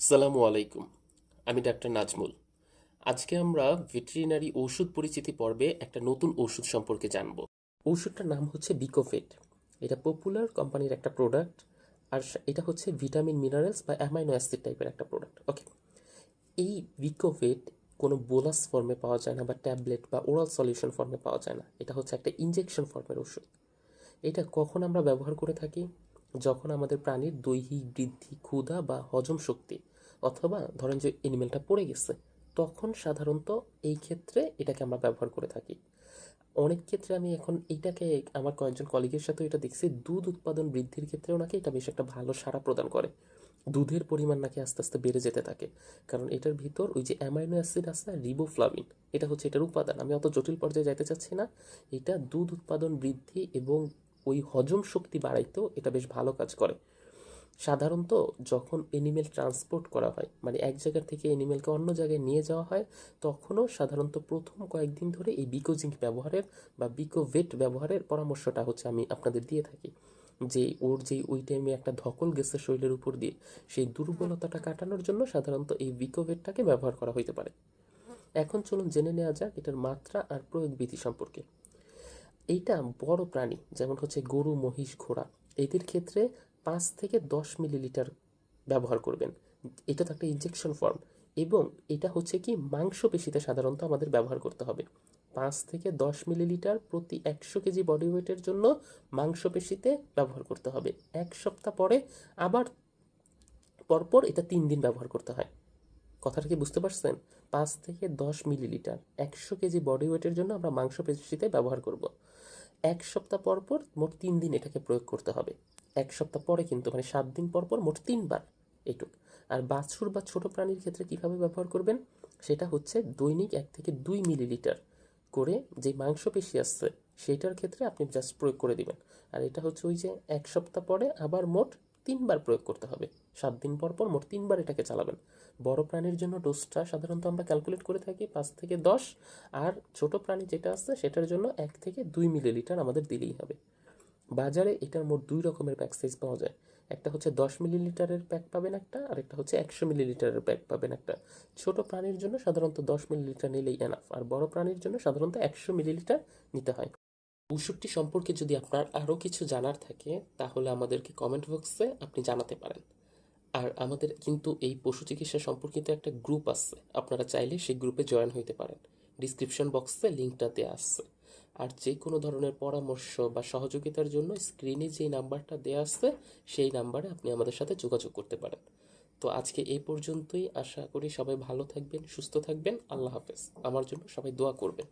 সালামু আলাইকুম। আমি ডাক্তার নাজমুল। আজকে আমরা ভেটেরিনারি ওষুধ পরিচিতি পর্বে একটা নতুন ওষুধ সম্পর্কে জানব। ওষুধটার নাম হচ্ছে বিকোফেট। এটা পপুলার কোম্পানির একটা প্রোডাক্ট আর এটা হচ্ছে ভিটামিন মিনারেলস বা অ্যামাইনো অ্যাসিড টাইপের একটা প্রোডাক্ট ওকে এই বিকোফেট কোনো বোলাস ফর্মে পাওয়া যায় না বা ট্যাবলেট বা ওরাল সলিউশন ফর্মে পাওয়া যায় না। এটা হচ্ছে একটা ইঞ্জেকশন ফর্মের ওষুধ। এটা কখন আমরা ব্যবহার করে থাকি? যখন আমাদের প্রাণীর দৈহিক বৃদ্ধি, ক্ষুধা বা হজম শক্তি অথবা ধরেন যে এনিমেলটা পড়ে গেছে, তখন সাধারণত এই ক্ষেত্রে এটাকে আমরা ব্যবহার করে থাকি। অনেক ক্ষেত্রে আমি এখন এইটাকে আমার কয়েকজন কলিগের সাথে এটা দেখছি, দুধ উৎপাদন বৃদ্ধির ক্ষেত্রেও নাকি এটা বেশ একটা ভালো সাড়া প্রদান করে। দুধের পরিমাণ নাকি আস্তে আস্তে বেড়ে যেতে থাকে। কারণ এটার ভিতর ওই যে অ্যামাইনো অ্যাসিড আছে না রিবোফ্লাভিন এটা হচ্ছে এটার উপাদান। আমি অত জটিল পর্যায়ে যাইতে চাচ্ছি না। এটা দুধ উৎপাদন বৃদ্ধি এবং ওই হজম শক্তি বাড়াইতেও এটা বেশ ভালো কাজ করে। সাধারণত যখন এনিমেল ট্রান্সপোর্ট করা হয় মানে এক জায়গা থেকে এনিমেলকে অন্য জায়গায় নিয়ে যাওয়া হয়, তখনও সাধারণত প্রথম কয়েকদিন ধরে এই বিকোজিঙ্ক ব্যবহারের বা বিকোভেট ব্যবহারের পরামর্শটা হচ্ছে আমি আপনাদের দিয়ে থাকি। যে ওর যে ওই টাইমে একটা ধকল গেছে শরীরের উপর দিয়ে সেই দুর্বলতাটা কাটানোর জন্য সাধারণত এই বিকোভেটটাকে ব্যবহার করা হইতে পারে। এখন চলুন জেনে নেওয়া যাক এটার মাত্রা আর প্রয়োগ বিধি সম্পর্কে। এইটা বড় প্রাণী, যেমন হচ্ছে গরু, মহিষ, ঘোড়া। এদের ক্ষেত্রে পাঁচ থেকে দশ মিলিলিটার ব্যবহার করবেন। এটা তো একটা ইনজেকশন ফর্ম এবং এটা হচ্ছে কি, মাংসপেশিতে সাধারণত আমাদের ব্যবহার করতে হবে। পাঁচ থেকে দশ মিলিলিটার প্রতি একশো কেজি বডি ওয়েটের জন্য মাংসপেশিতে ব্যবহার করতে হবে। এক সপ্তাহ পরে আবার পরপর এটা তিন দিন ব্যবহার করতে হয়। কথাটা কি বুঝতে পারছেন? পাঁচ থেকে দশ মিলিলিটার। একশো কেজি বডি ওয়েটের জন্য আমরা মাংসপেশিতে ব্যবহার করব। এক সপ্তাহ পর পর মোট তিন দিন এটাকে প্রয়োগ করতে হবে। এক সপ্তাহ পরে কিন্তু মানে সাত দিন পর পর মোট তিনবার এইটুক আর বাছুর বা ছোট প্রাণীর ক্ষেত্রে কীভাবে ব্যবহার করবেন? সেটা হচ্ছে দৈনিক এক থেকে দুই মিলিলিটার করে যে মাংসপেশি আসছে, সেটার ক্ষেত্রে আপনি জাস্ট প্রয়োগ করে দিবেন। আর এটা হচ্ছে ওই যে এক সপ্তাহ পরে আবার মোট তিনবার প্রয়োগ করতে হবে। সাত দিন পর পর মোট তিনবার এটাকে চালাবেন। বড় প্রাণীর জন্য ডোজটা সাধারণত আমরা ক্যালকুলেট করে থাকি পাঁচ থেকে দশ, আর ছোট প্রাণী যেটা আছে সেটার জন্য এক থেকে দুই মিলিলিটার আমাদের দিলেই হবে। বাজারে এটার মোট দুই রকমের প্যাক সাইজ পাওয়া যায়। একটা হচ্ছে দশ মিলিলিটারের প্যাক পাবেন একটা, আর একটা হচ্ছে একশো মিলিলিটারের প্যাক পাবেন একটা। ছোট প্রাণীর জন্য সাধারণত দশ মিলিলিটার নিলেই এনাফ আর বড় প্রাণীর জন্য সাধারণত একশো মিলিলিটার নিতে হয়। ওষুধটি সম্পর্কে যদি আপনার আরও কিছু জানার থাকে, তাহলে আমাদেরকে কমেন্ট বক্সে আপনি জানাতে পারেন। আর আমাদের কিন্তু এই পশু চিকিৎসা সম্পর্কিত একটা গ্রুপ আছে, আপনারা চাইলে সেই গ্রুপে জয়েন হইতে পারেন। ডিসক্রিপশন বক্সে লিঙ্কটা দেওয়া আছে। আর যে কোনো ধরনের পরামর্শ বা সহযোগিতার জন্য স্ক্রিনে যেই নাম্বারটা দেওয়া আছে, সেই নাম্বারে আপনি আমাদের সাথে যোগাযোগ করতে পারেন। তো আজকে এই পর্যন্তই। আশা করি সবাই ভালো থাকবেন, সুস্থ থাকবেন। আল্লাহ হাফেজ। আমার জন্য সবাই দোয়া করবেন।